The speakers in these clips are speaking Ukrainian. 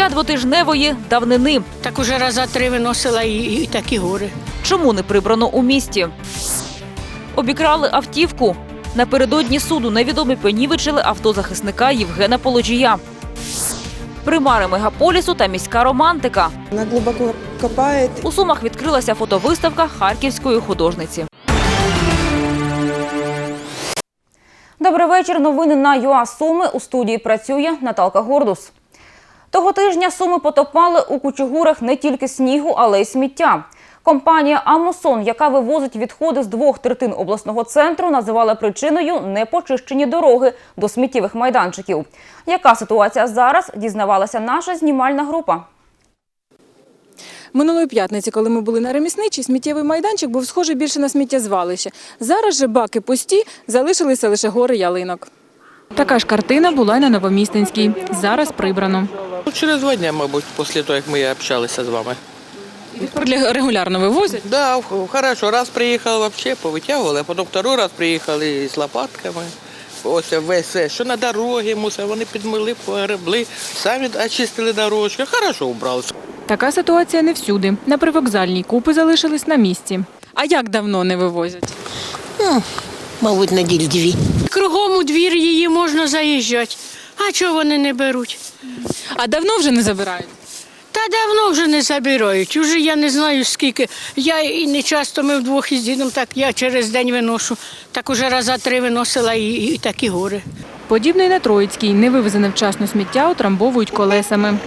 сміття двотижневої давнини. Так уже раза три виносила і, і такі гори. Чому не прибрано у місті? Обікрали автівку. Напередодні суду невідомі понівечили автозахисника Євгена Полоджія. Примари мегаполісу та міська романтика. Она глубоко копает У Сумах відкрилася фотовиставка харківської художниці. Добрий вечір. Новини на ЮА Суми. У студії працює Наталка Гордус. Того тижня Суми потопали у кучугурах не тільки снігу, але й сміття. Компанія Амосон, яка вивозить відходи з двох третин обласного центру, називала причиною непочищені дороги до сміттєвих майданчиків. Яка ситуація зараз, дізнавалася наша знімальна група. Минулої п'ятниці, коли ми були на ремісничій, сміттєвий майданчик був схожий більше на сміттєзвалище. Зараз же баки пусті, залишилися лише гори ялинок. Така ж картина була й на Новомістинській. Зараз прибрано. Ну, Через два дня, мабуть, після того, як ми общалися з вами. Відходи регулярно вивозять. Да, в- хорошо. Раз приїхали вообще, повитягували, а потім второй раз приїхали з лопатками. Ось весь, все, що на дорогі мусор, вони підмили, погребли, самі очистили дорожки. Хорошо убрали. Така ситуація не всюди. На привокзальній купи залишились на місці. А як давно не вивозять? Мабуть, неділь дві. Кругом у двір її можна заїжджати. А чого вони не беруть? А давно вже не забирають? Та давно вже не забирають. Уже я не знаю скільки. Я і не часто ми вдвох із дідом, так я через день виношу. Так уже раза три виносила і, і такі гори. Подібно й на Троїцькій. Невивезене вчасно сміття утрамбовують колесами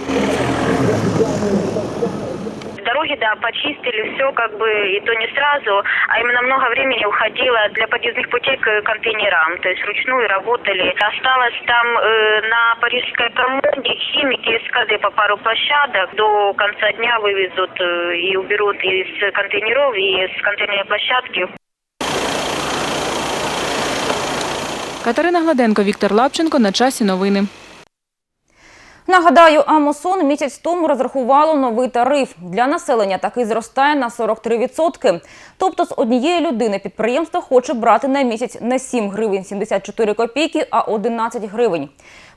Дороги, да, почистили, все как бы, и то не сразу, а именно много времени уходило для подъездных путей к контейнерам, то есть вручную работали. Осталось там э, на Парижской коммуне химики из КД по пару площадок до конца дня вывезут э, и уберут из контейнеров, и с контейнерной площадки Катерина Гладенко, Віктор Лапченко. На часі новини. Нагадаю, Амосон місяць тому розрахувало новий тариф. Для населення такий зростає на 43%. Тобто з однієї людини підприємство хоче брати на місяць не 7 гривень 74 копійки, а 11 гривень.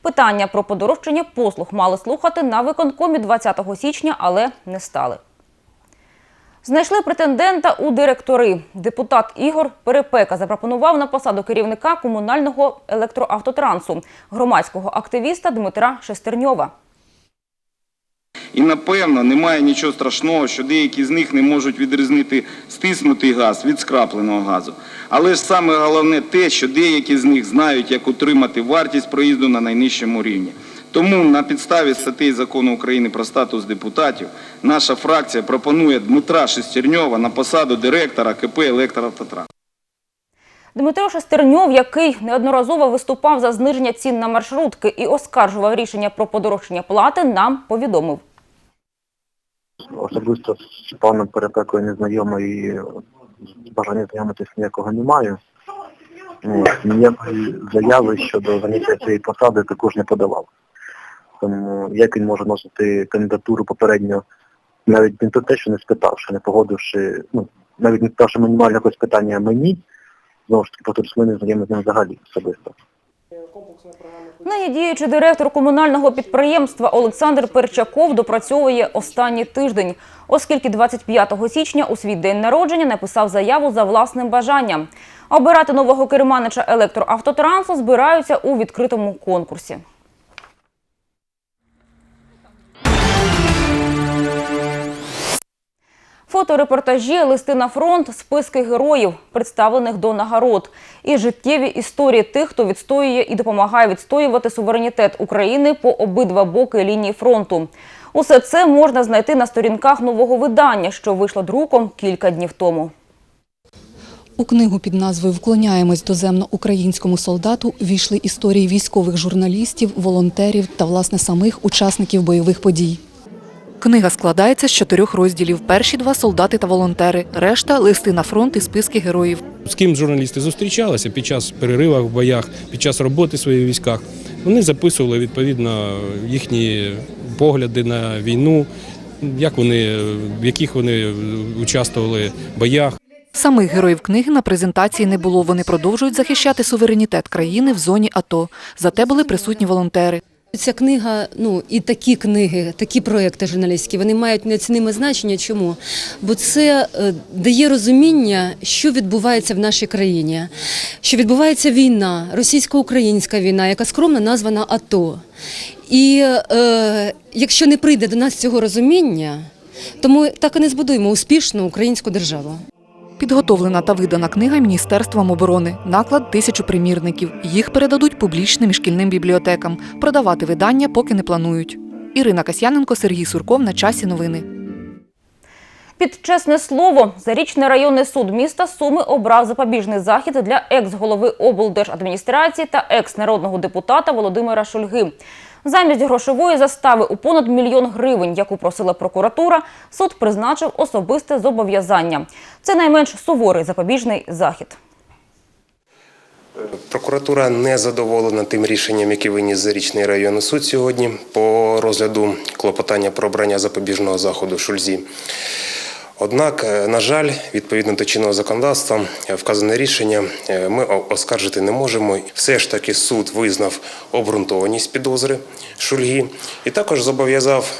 Питання про подорожчання послуг мали слухати на виконкомі 20 січня, але не стали. Знайшли претендента у директори. Депутат Ігор Перепека запропонував на посаду керівника комунального електроавтотрансу громадського активіста Дмитра Шестерньова. І напевно немає нічого страшного, що деякі з них не можуть відрізнити стиснутий газ від скрапленого газу. Але ж саме головне те, що деякі з них знають, як утримати вартість проїзду на найнижчому рівні. Тому на підставі статей закону України про статус депутатів наша фракція пропонує Дмитра Шестерньова на посаду директора КП «Електроавтотранс». Дмитро Шестерньов, який неодноразово виступав за зниження цін на маршрутки і оскаржував рішення про подорожчання плати, нам повідомив. Особисто з паном Перепекою не знайомий і бажання знайомитися ніякого не маю. Ніякої заяви щодо заняття цієї посади також не подавав. Тому як він може носити кандидатуру попередньо, навіть не про те, що не спитавши, не погодивши, ну, навіть не спитавши мінімально якось питання мені, знову ж таки, повторюсь, ми не знайомі з ним взагалі особисто. Нині діючий директор комунального підприємства Олександр Перчаков допрацьовує останній тиждень, оскільки 25 січня у свій день народження написав заяву за власним бажанням. Обирати нового керманича електроавтотрансу збираються у відкритому конкурсі. Фоторепортажі, листи на фронт, списки героїв, представлених до нагород, і життєві історії тих, хто відстоює і допомагає відстоювати суверенітет України по обидва боки лінії фронту. Усе це можна знайти на сторінках нового видання, що вийшло друком кілька днів тому. У книгу під назвою Вклоняємось доземно українському солдату війшли історії військових журналістів, волонтерів та власне самих учасників бойових подій. Книга складається з чотирьох розділів: перші два солдати та волонтери, решта листи на фронт і списки героїв. З ким журналісти зустрічалися під час переривах в боях, під час роботи в своїх військах. Вони записували відповідно їхні погляди на війну, як вони, в яких вони участвували в боях. Самих героїв книги на презентації не було. Вони продовжують захищати суверенітет країни в зоні АТО. Зате були присутні волонтери. Ця книга, ну і такі книги, такі проекти журналістські, вони мають неоціниме значення. Чому? Бо це е, дає розуміння, що відбувається в нашій країні, що відбувається війна, російсько-українська війна, яка скромно названа АТО. І е, якщо не прийде до нас цього розуміння, то ми так і не збудуємо успішну українську державу. Підготовлена та видана книга Міністерством оборони. Наклад тисячу примірників. Їх передадуть публічним і шкільним бібліотекам. Продавати видання поки не планують. Ірина Касьяненко, Сергій Сурков. На часі новини. Під чесне слово, Зарічний районний суд міста Суми обрав запобіжний захід для екс-голови облдержадміністрації та екс-народного депутата Володимира Шульги. Замість грошової застави у понад мільйон гривень, яку просила прокуратура, суд призначив особисте зобов'язання. Це найменш суворий запобіжний захід. Прокуратура не задоволена тим рішенням, яке виніс Зарічний районний суд сьогодні по розгляду клопотання про обрання запобіжного заходу Шульзі. Однак, е, на жаль, відповідно до чинного законодавства, е, вказане рішення е, ми оскаржити не можемо. Все ж таки суд визнав обґрунтованість підозри Шульги і також зобов'язав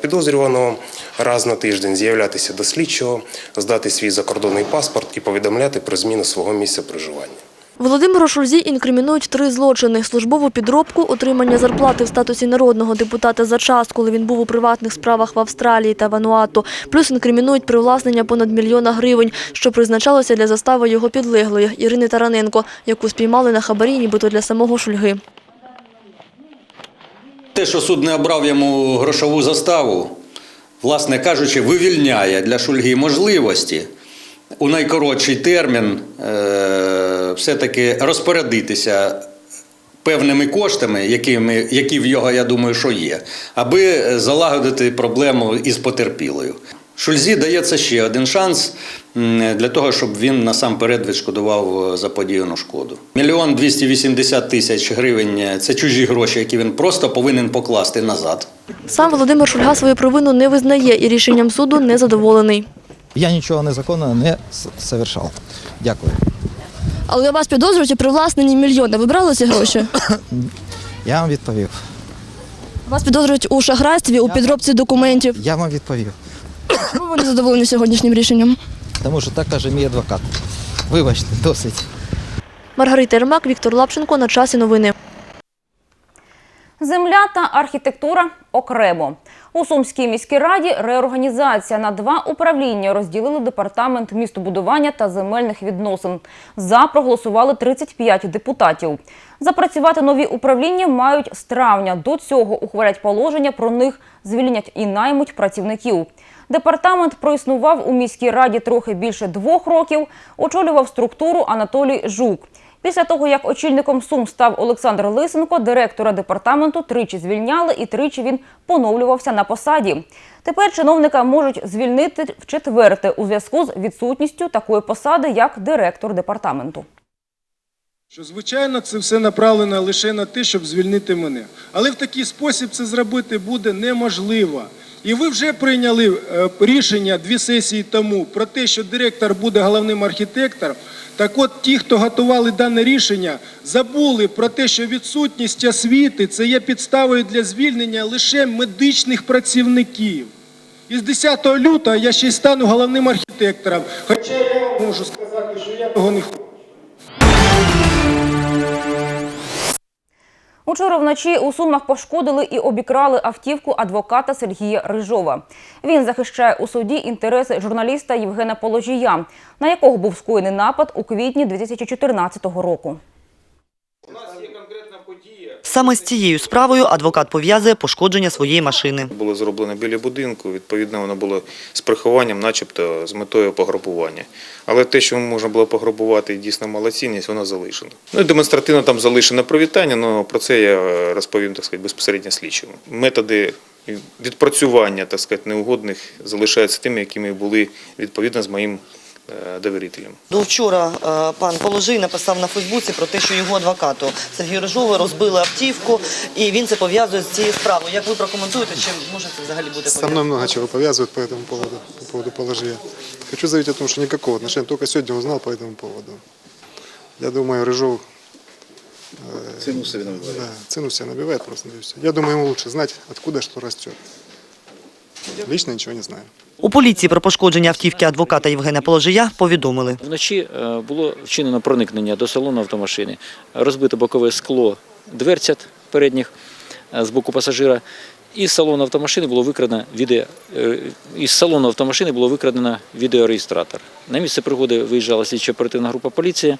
підозрюваного раз на тиждень з'являтися до слідчого, здати свій закордонний паспорт і повідомляти про зміну свого місця проживання. Володимиру Шульзі інкримінують три злочини – службову підробку, отримання зарплати в статусі народного депутата за час, коли він був у приватних справах в Австралії та Вануату, плюс інкримінують привласнення понад мільйона гривень, що призначалося для застави його підлеглої Ірини Тараненко, яку спіймали на хабарі нібито для самого Шульги. Те, що суд не обрав йому грошову заставу, власне кажучи, вивільняє для Шульги можливості у найкоротший термін е, все-таки розпорядитися певними коштами, якими, які в його, я думаю, що є, аби залагодити проблему із потерпілою. Шульзі дається ще один шанс для того, щоб він насамперед відшкодував е, заподіяну шкоду. Мільйон 280 тисяч гривень – це чужі гроші, які він просто повинен покласти назад. Сам Володимир Шульга свою провину не визнає і рішенням суду не задоволений. Я нічого незаконного не совершав. Дякую. Але вас підозрюють у привласненні мільйона. Ви брали ці гроші? Я вам відповів. Вас підозрюють у шахрайстві, у підробці документів. Я вам відповів. Чому ви не задоволені сьогоднішнім рішенням? Тому що так каже мій адвокат. Вибачте, досить. Маргарита Ермак, Віктор Лапченко. На часі новини. Земля та архітектура окремо. У Сумській міській раді реорганізація на два управління розділили департамент містобудування та земельних відносин. За проголосували 35 депутатів. Запрацювати нові управління мають з травня. До цього ухвалять положення про них, звільнять і наймуть працівників. Департамент проіснував у міській раді трохи більше двох років. Очолював структуру Анатолій Жук. Після того, як очільником Сум став Олександр Лисенко, директора департаменту тричі звільняли і тричі він поновлювався на посаді. Тепер чиновника можуть звільнити в четверте у зв'язку з відсутністю такої посади, як директор департаменту. Що, звичайно, це все направлено лише на те, щоб звільнити мене. Але в такий спосіб це зробити буде неможливо. І ви вже прийняли е, рішення дві сесії тому про те, що директор буде головним архітектором. Так от ті, хто готували дане рішення, забули про те, що відсутність освіти це є підставою для звільнення лише медичних працівників. І з 10 лютого я ще й стану головним архітектором. Хоча я можу сказати, що я того не хочу. Учора вночі у Сумах пошкодили і обікрали автівку адвоката Сергія Рижова. Він захищає у суді інтереси журналіста Євгена Положія, на якого був скоєний напад у квітні 2014 року. Саме з цією справою адвокат пов'язує пошкодження своєї машини. Було зроблено біля будинку, відповідно, воно було з прихованням, начебто з метою пограбування. Але те, що можна було пограбувати і дійсно малоцінність, воно залишено. Ну і демонстративно там залишено привітання, але про це я е, розповім так сказати, безпосередньо слідчому. Методи відпрацювання так сказати, неугодних залишаються тими, якими були відповідно з моїм е, довірителем. До вчора е, пан Положий написав на Фейсбуці про те, що його адвокату Сергію Рижову розбили автівку, і він це пов'язує з цією справою. Як ви прокоментуєте, чи може це взагалі бути Со мной много чего повязывают по этому поводу, по поводу положения. Хочу заявить о том, что никакого отношения, только сегодня узнал по этому поводу. Я думаю, Рыжов Цену себе набивает. Да, цену себе набивает просто. да и всё. Я думаю, ему лучше знать, откуда что растет. Лично ничего не знаю. У поліції про пошкодження автівки адвоката Євгена Положия повідомили. Вночі е, було вчинено проникнення до салону автомашини, розбито бокове скло дверцят передніх е, з боку пасажира. Із салону автомашини було викрадено відео е, із салону автомашини було викрадено відеореєстратор. На місце пригоди виїжджала слідчо оперативна група поліції,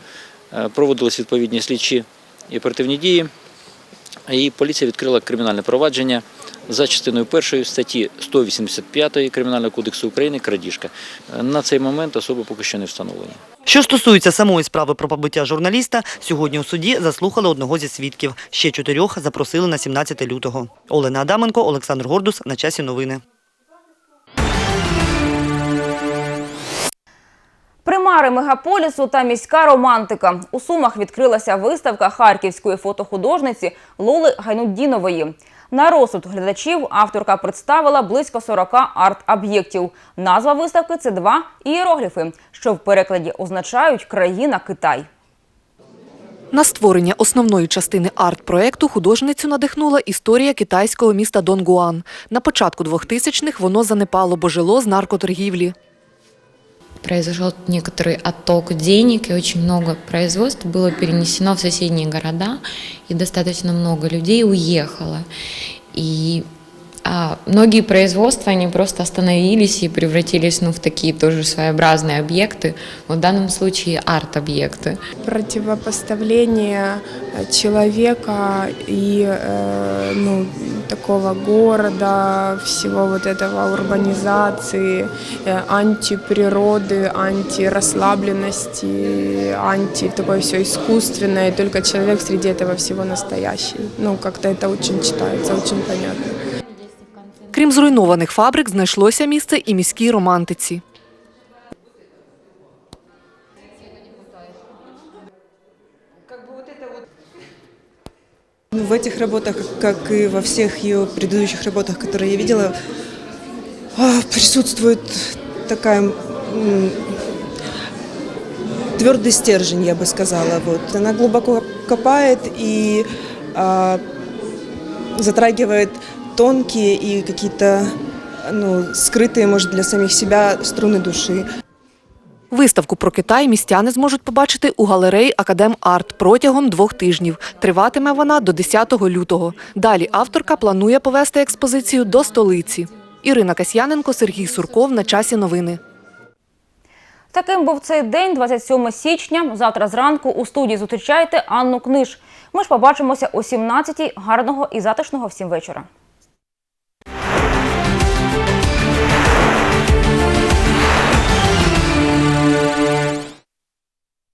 проводились відповідні слідчі і оперативні дії. І поліція відкрила кримінальне провадження за частиною першої статті 185 Кримінального кодексу України крадіжка. На цей момент особи поки що не встановлені. Що стосується самої справи про побиття журналіста, сьогодні у суді заслухали одного зі свідків. Ще чотирьох запросили на 17 лютого. Олена Адаменко, Олександр Гордус. На часі новини. Примари мегаполісу та міська романтика. У Сумах відкрилася виставка харківської фотохудожниці Лоли Гайнуддінової. На розсуд глядачів авторка представила близько 40 арт-об'єктів. Назва виставки – це два ієрогліфи, що в перекладі означають «країна Китай». На створення основної частини арт-проекту художницю надихнула історія китайського міста Донгуан. На початку 2000-х воно занепало, бо жило з наркоторгівлі. Произошел некоторый отток денег, и очень много производств было перенесено в соседние города, и достаточно много людей уехало. И а, многие производства, они просто остановились и превратились ну, в такие тоже своеобразные объекты, в данном случае арт-объекты. противопоставление э, человека и э, ну, такого города, всего вот этого урбанизации, э, антиприроды, антирасслабленности, анти такое все искусственное, и только человек среди этого всего настоящий. Ну, как-то это очень читается, очень понятно. Крім зруйнованих фабрик, знайшлося місце і міській романтиці. Ну, В этих работах, как и во всех ее предыдущих работах, которые я видела, а, присутствует такая м, твердый стержень, я бы сказала. Вот. Она глубоко копает и а, затрагивает тонкие и какие-то ну, скрытые, может, для самих себя струны души. Виставку про Китай містяни зможуть побачити у галереї Академ Арт протягом двох тижнів. Триватиме вона до 10 лютого. Далі авторка планує повести експозицію до столиці. Ірина Касьяненко, Сергій Сурков. На часі новини. Таким був цей день, 27 січня. Завтра зранку у студії зустрічайте Анну Книж. Ми ж побачимося о 17-й. Гарного і затишного всім вечора.